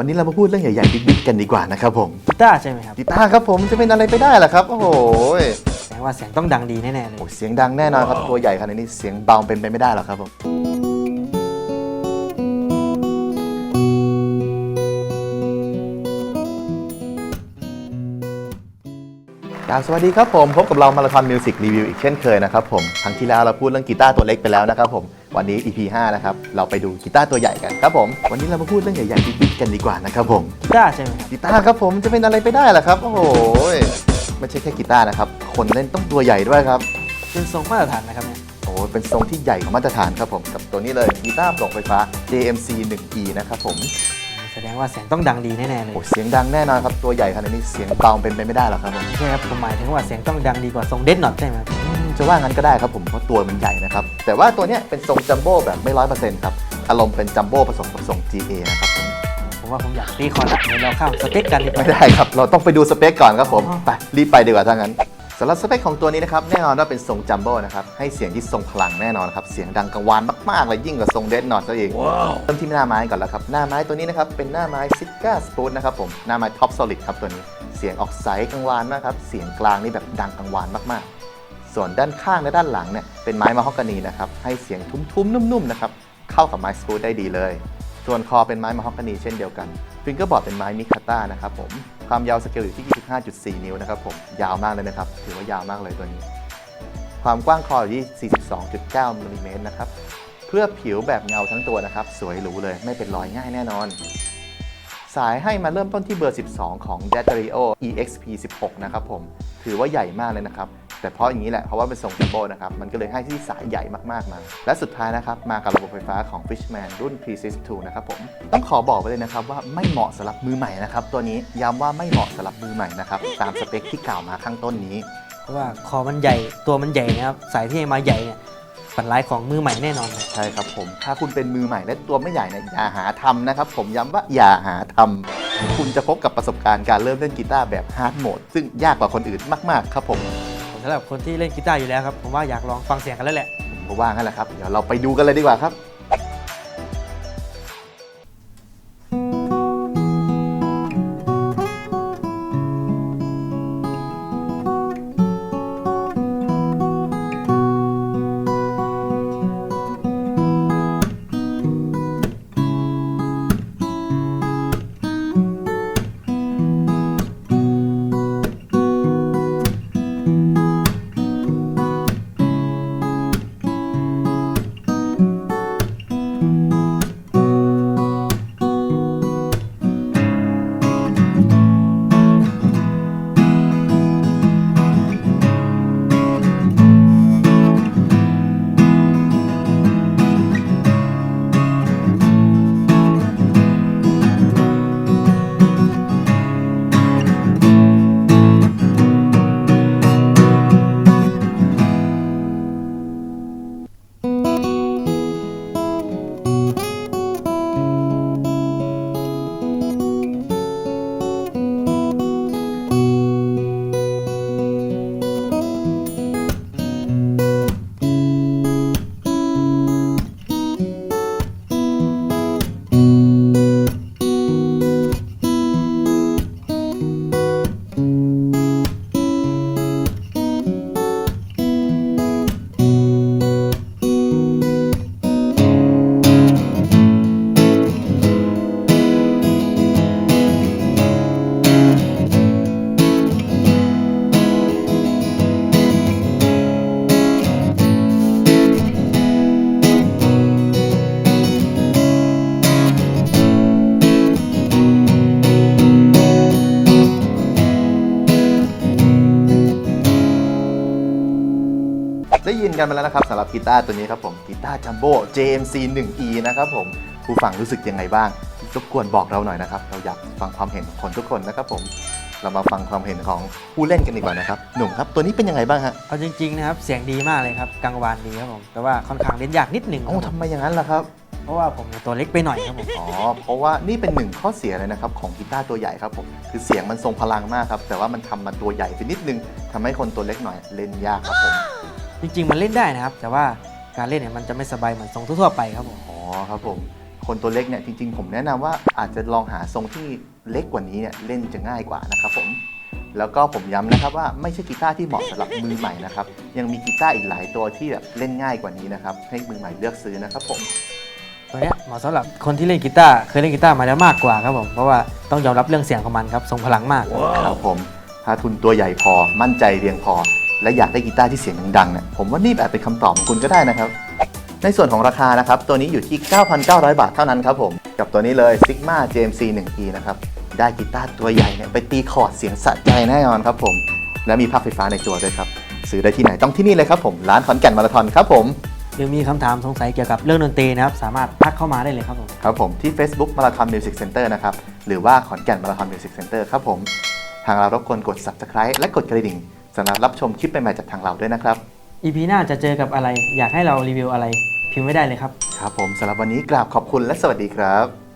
วันนี้เรามาพูดเรื่องใหญ่ๆบิ๊กๆกันดีกว่านะครับผมกีตาร์ใช่ไหมครับกีตาร์ครับผมจะเป็นอะไรไปได้ล่ะครับ โอ้โหแสดงว่าเสียงต้องดังดีแน่ๆเลย โอ้เสียงดังแน่นอนครับตัวใหญ่ขนาดนี้เสียงเบาเป็นไปไม่ได้หรอกครับผมกราบสวัสดีครับผม พบกับเรามาราธอนมิวสิกรีวิวอีกเช่นเคยนะครับผม ครั้งที่แล้วเราพูดเรื่องกีตาร์ตัวเล็กไปแล้วนะครับผม วันนี้ EP 5 นะครับ เราไปดูกีตาร์ตัวใหญ่กันครับผม วันนี้เรามาพูดเรื่องใหญ่ๆบิ๊กๆกันดีกว่านะครับผมกีตาร์ใช่ไหมครับกีตาร์ครับผมจะเป็นอะไรไปได้ล่ะครับ โอ้โหไม่ใช่แค่กีตาร์นะครับ คนเล่นต้องตัวใหญ่ด้วยครับ เป็นทรงมาตรฐานนะครับเนี่ยโอ้โหเป็นทรงที่ใหญ่ของมาตรฐานครับผม กับตัวนี้เลยกีตาร์ปลอกไฟฟ้า JMC 1E นะครับผมแสดงว่าเสียงต้องดังดีแน่ๆเลยโอ้เสียงดังแน่นอนครับตัวใหญ่ขนาดนี้เสียงเบาเป็นไปไม่ได้หรอกครับผมไม่ใช่ครับผมหมายถึงว่าเสียงต้องดังดีกว่าทรงเดดน็อตใช่ไหมครับอืม จะว่างั้นก็ได้ครับผมเพราะตัวมันใหญ่นะครับ แต่ว่าตัวเนี้ยเป็นทรงจัมโบ้แบบไม่ร้อยเปอร์เซ็นต์ครับ อารมณ์เป็นจัมโบ้ผสมกับทรง GA นะครับผมผมว่าผมอยากตีคอร์ดละเดี๋ยวเราเข้าสเต็กกันดีกว่าไม่ได้ครับ เราต้องไปดูสเปคก่อนครับผมอ๋อไปรีบไปดีกว่าถ้างั้นสำหรับสเปคของตัวนี้นะครับแน่นอนว่าเป็นทรงจัมโบ้นะครับให้เสียงที่ทรงพลังแน่นอนครับเสียงดังกังวานมากๆเลยยิ่งกว่าทรงเดดนอตซะเองเริ่มที่หน้าไม้ก่อนแล้วครับหน้าไม้ตัวนี้นะครับเป็นหน้าไม้ซิก้าสปูตนะครับผมหน้าไม้ท็อปซอลิดครับตัวนี้เสียงออกใสกังวานมากครับเสียงกลางนี่แบบดังกังวานมากๆ ส่วนด้านข้างและด้านหลังเนี่ยเป็นไม้มะฮอกกานีนะครับให้เสียงทุ้มๆ นุ่มๆนะครับเข้ากับไม้สปูได้ดีเลย ส่วนคอเป็นไม้มะฮอกกานีเช่นเดียวกันฟิงเกอร์บอร์ดเป็นไม้มิคาต้านะครับผมความยาวสเกลอยู่ที่ 25.4 นิ้วนะครับผมยาวมากเลยนะครับถือว่ายาวมากเลยตัวนี้ ความกว้างคออยู่ที่ 42.9มิลลิเมตรนะครับเพื่อผิวแบบเงาทั้งตัวนะครับสวยหรูเลยไม่เป็นรอยง่ายแน่นอน สายให้มาเริ่มต้นที่เบอร์ 12 ของ d a t a r i o EXP 16 นะครับผมถือว่าใหญ่มากเลยนะครับ แต่เพราะอย่างนี้แหละเพราะว่าเป็นทรงจัมโบ้นะครับมันก็เลยให้ที่สายใหญ่มากๆมาและสุดท้ายนะครับมากับระบบไฟฟ้าของ Fishman รุ่น Precis 2นะครับผมต้องขอบอกไปเลยนะครับว่าไม่เหมาะสำหรับมือใหม่นะครับตัวนี้ย้ำว่าไม่เหมาะสำหรับมือใหม่นะครับตามสเปคที่กล่าวมาข้างต้นนี้ เพราะว่าคอมันใหญ่ตัวมันใหญ่นะครับสายที่ให้มาใหญ่เนี่ยฝันร้ายของมือใหม่แน่นอนครับใช่ครับผม ถ้าคุณเป็นมือใหม่และตัวไม่ใหญ่เนี่ยอย่าหาทำนะครับ ผมย้ำว่าอย่าหาทำคุณจะพบกับประสบการณ์การเริ่มเล่นกีตาร์แบบฮาร์ดโหมดซึ่งยากกว่าคนอื่นมาก ๆ ครับผมสำหรับคนที่เล่นกีตาร์อยู่แล้วครับผมว่าอยากลองฟังเสียงกันแล้วแหละ ผมก็ว่างั้นแหละครับ เดี๋ยวเราไปดูกันเลยดีกว่าครับ กันมาแล้วนะครับสำหรับกีตาร์ตัวนี้ครับผมกีตาร์จัมโบ้ JMC 1E นะครับผมผู้ฟังรู้สึกยังไงบ้างรบกวนบอกเราหน่อยนะครับ เราอยากฟังความเห็นของคนทุกคนนะครับผมเรามาฟังความเห็นของผู้เล่นกันดีกว่านะครับหนุ่มครับตัวนี้เป็นยังไงบ้างฮะเอาจริงๆนะครับเสียงดีมากเลยครับกังวานดีครับผมแต่ว่าค่อนข้างเล่นยากนิดหนึ่งคเอ้ารับผมทำไมอย่างนั้นล่ะครับ เพราะว่าผมเนี่ยตัวเล็กไปหน่อยครับผม อ๋อ เพราะว่านี่เป็นหนึ่งข้อเสียเลยนะครับของกีตาร์ตัวใหญ่ครับผม คือเสียงมันทรงพลังมากครับ แต่ว่ามันทำมาตัวใหญ่ไปนิดนึงทำให้คนตัวเล็กหน่อยเล่นยากครับผม จริง ๆ มันเล่นได้นะครับ แต่ว่าการเล่นเนี่ยมันจะไม่สบายเหมือนทรงทั่วๆไปครับผมอ๋อครับผมคคนตัวเล็กเนี่ยจริง ๆ ผมแนะนำว่าอาจจะลองหาทรงที่เล็กกว่านี้เนี่ยเล่นจะง่ายกว่านะครับผม แล้วก็ผมย้ำนะครับว่าไม่ใช่กีตาร์ที่เหมาะสำหรับมือใหม่นะครับ ยังมีกีตาร์อีกหลายตัวที่แบบเล่นง่ายกว่านี้นะครับ ให้มือใหม่เลือกซื้อนะครับผม ตัวเนี้ยเหมาะสำหรับคนที่เล่นกีตาร์เคยเล่นกีตาร์มาแล้วมากกว่าครับผมเพราะว่าต้องยอมรับเรื่องเสียงของมันครับทรงพลังมาก ครับผม ถ้าทุนตัวใหญ่พอ มั่นใจเพียงพอ และอยากได้กีตาร์ที่เสียงดังๆเนี่ยผมว่านี่อาจเป็นคำตอบของคุณก็ได้นะครับ ในส่วนของราคานะครับ ตัวนี้อยู่ที่ 9,900 บาทเท่านั้นครับผม กับตัวนี้เลย Sigma JMC 1E นะครับ ได้กีตาร์ตัวใหญ่เนี่ยไปตีคอร์ดเสียงสะใจแน่นอนครับผม และมีภาคไฟฟ้าในตัวด้วยครับ ซื้อได้ที่ไหนต้องที่นี่เลยครับผมร้านขอนแก่นมาราธอนครับผมหรือมีคำถามสงสัยเกี่ยวกับเรื่องดนตรีนะครับ สามารถทักเข้ามาได้เลยครับผม ครับผมที่ Facebook Marathon Music Center นะครับ หรือว่าขอนแก่น Marathon Music Center ครับผม ทางเรารบกวนกด Subscribe และกดกระดิ่ง สำหรับรับชมคลิปใหม่ๆจากทางเราด้วยนะครับ EP หน้าจะเจอกับอะไร อยากให้เรารีวิวอะไร พิมพ์ไว้ได้เลยครับ ครับผมสำหรับวันนี้กราบขอบคุณและสวัสดีครับ